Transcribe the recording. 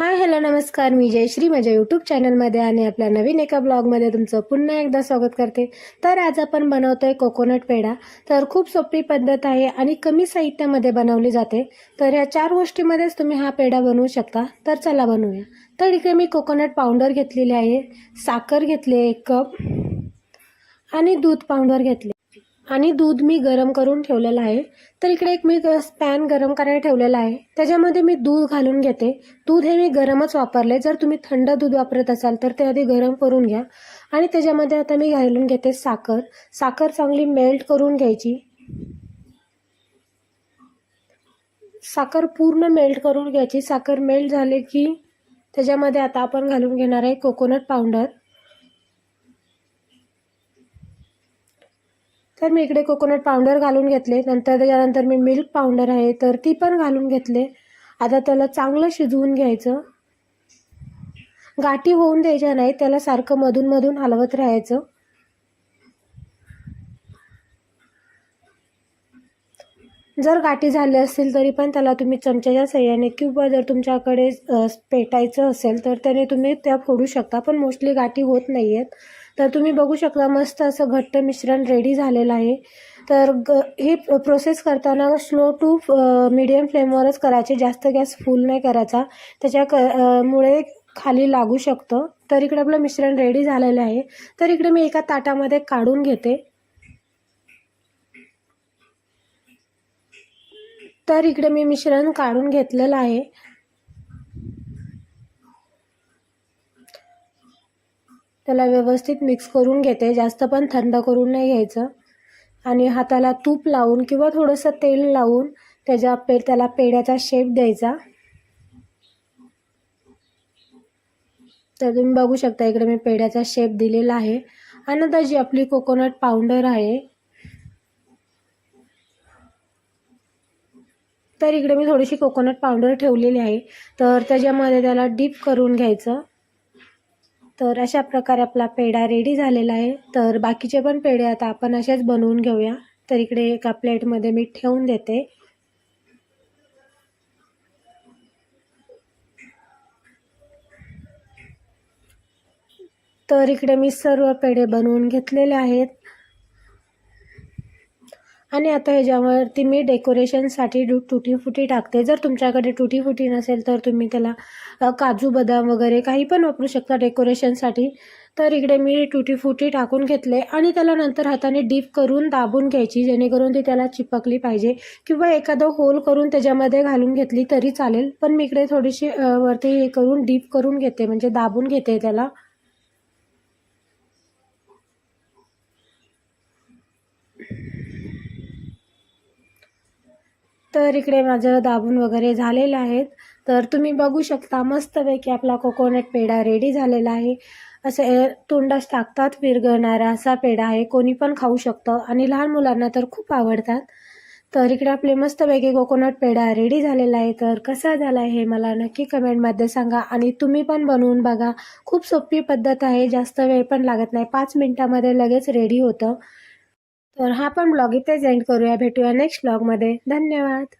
Hi hello नमस्कार. मी जयश्री माझ्या YouTube चॅनलमध्ये आणि आपल्या नवीन एका ब्लॉगमध्ये तुमचं पुन्हा एकदा स्वागत करते. तर आज आपण बनवतो आहे कोकोनट पेढा. तर खूप सोपी पद्धत आहे आणि कमी साहित्यामध्ये बनवली जाते. तर या चार गोष्टीमध्येच तुम्ही हा पेढा बनवू शकता. तर चला बनवूया. तर इकडे मी कोकोनट पावडर घेतलेली आहे साखर घेतली एक कप आणि दूध पावडर घेतले. आणि दूध मी गरम करून ठेवलेलं आहे. तर इकडे एक मी पॅन गरम करायला ठेवलेला आहे. त्याच्यामध्ये मी दूध घालून घेते. दूध हे मी गरमच वापरले जर तुम्ही थंड दूध वापरत असाल तर ते आधी गरम करून घ्या. आणि त्याच्यामध्ये आता मी घालून घेते साखर. साखर चांगली मेल्ट करून घ्यायची. साखर पूर्ण मेल्ट करून घ्यायची. साखर मेल्ट झाले की त्याच्यामध्ये आता आपण घालून घेणार आहे कोकोनट पावडर तर मी इकडे कोकोनट पावडर घालून घेतले. नंतर त्याच्यानंतर मी मिल्क पावडर आहे तर ती पण घालून घेतले. आता त्याला चांगलं शिजवून घ्यायचं. गाठी होऊन द्यायच्या नाही त्याला सारखं मधून मधून हलवत राहायचं. जर गाठी झाली असतील तरी पण त्याला तुम्ही चमच्याच्या सहाय्याने किंवा जर तुमच्याकडे पेटायचं असेल तर त्याने तुम्ही त्या फोडू शकता. पण मोस्टली गाठी होत नाही आहेत तर तुम्ही बघू शकता मस्त असं घट्ट मिश्रण रेडी झालेलं आहे. तर ग हे प्रोसेस करताना स्लो टू मिडियम फ्लेमवरच करायचे. जास्त गॅस फुल नाही करायचा. त्याच्या क मुळे खाली लागू शकतं. तर इकडे आपलं मिश्रण रेडी झालेलं आहे. तर इकडे मी एका ताटामध्ये काढून घेते. तर इकडे मी मिश्रण काढून घेतलेलं आहे. त्याला व्यवस्थित मिक्स करून घेते. जास्त पण थंड करून नाही घ्यायचं. आणि हाताला तूप लावून किंवा थोडंसं तेल लावून त्याच्या पे त्याला पेढ्याचा शेप द्यायचा. तर तुम्ही बघू शकता इकडे मी पेढ्याचा शेप दिलेला आहे. आणि आता जी आपली कोकोनट पावडर आहे. तर इकडे मी थोडीशी कोकोनट पावडर ठेवलेली आहे. तर त्याच्यामध्ये त्याला डीप करून घ्यायचं. तर अशा प्रकारे आपला पेढा रेडी झालेला आहे. तर बाकीचे पण पेढे आता आपण असेच बनवून घेऊया. तर इकडे एका प्लेटमध्ये मी ठेवून देते. तर इकडे मी सर्व पेढे बनवून घेतलेले आहेत. आणि आता ह्याच्यावरती मी डेकोरेशनसाठी डू तुटी फुटी टाकते. जर तुमच्याकडे तुटी फुटी नसेल तर तुम्ही त्याला काजू बदाम वगैरे काही पण वापरू शकता डेकोरेशनसाठी तर इकडे मी तुटी फुटी टाकून घेतले आणि त्याला नंतर हाताने डीप करून दाबून घ्यायची जेणेकरून ती त्याला चिपकली पाहिजे. किंवा एखादं होल करून त्याच्यामध्ये घालून घेतली तरी चालेल. पण मी इकडे थोडीशी वरती हे करून डीप करून घेते म्हणजे दाबून घेते त्याला. तर इकडे माझं दाबून वगैरे झालेलं आहेत. तर तुम्ही बघू शकता मस्तपैकी आपला कोकोनट पेढा रेडी झालेला आहे. असं तोंडास टाकतात विरघळणारा असा पेढा आहे. कोणी पण खाऊ शकतं आणि लहान मुलांना तर खूप आवडतात. तर इकडे आपले मस्तपैकी कोकोनट पेढा रेडी झालेला आहे. तर कसा झाला आहे हे मला नक्की कमेंटमध्ये सांगा. आणि तुम्ही पण बनवून बघा. खूप सोपी पद्धत आहे. जास्त वेळ पण लागत नाही. पाच मिनटामध्ये लगेच रेडी होतं. तर हा पण ब्लॉग इथेच एंड करूया. भेटूया नेक्स्ट ब्लॉगमध्ये धन्यवाद.